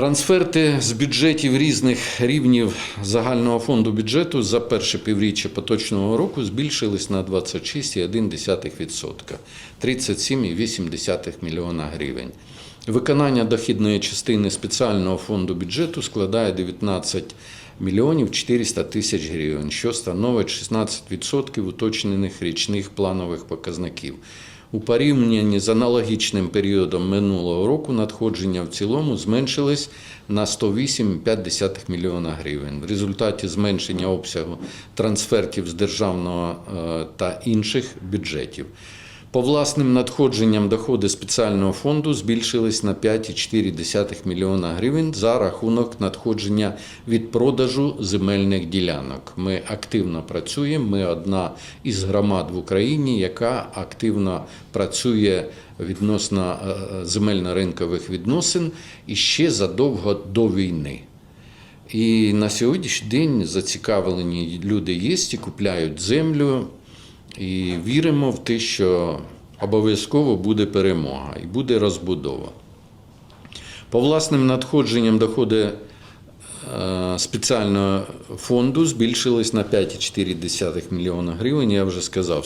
Трансферти з бюджетів різних рівнів загального фонду бюджету за перше півріччя поточного року збільшились на 26,1%, 37,8 мільйона гривень. Виконання дохідної частини спеціального фонду бюджету складає 19 мільйонів 400 тисяч гривень, що становить 16% уточнених річних планових показників. У порівнянні з аналогічним періодом минулого року надходження в цілому зменшились на 108,5 мільйона гривень. В результаті зменшення обсягу трансфертів з державного е, та інших бюджетів. По власним надходженням доходи спеціального фонду збільшились на 5,4 мільйона гривень за рахунок надходження від продажу земельних ділянок. Ми активно працюємо. Ми одна із громад в Україні, яка активно працює відносно е, земельно-ринкових відносин і ще задовго до війни. І на сьогоднішній день зацікавлені люди є і купляють землю. І віримо в те, що обов'язково буде перемога і буде розбудова. По власним надходженням доходи е, спеціального фонду збільшились на 5,4 мільйона гривень, я вже сказав.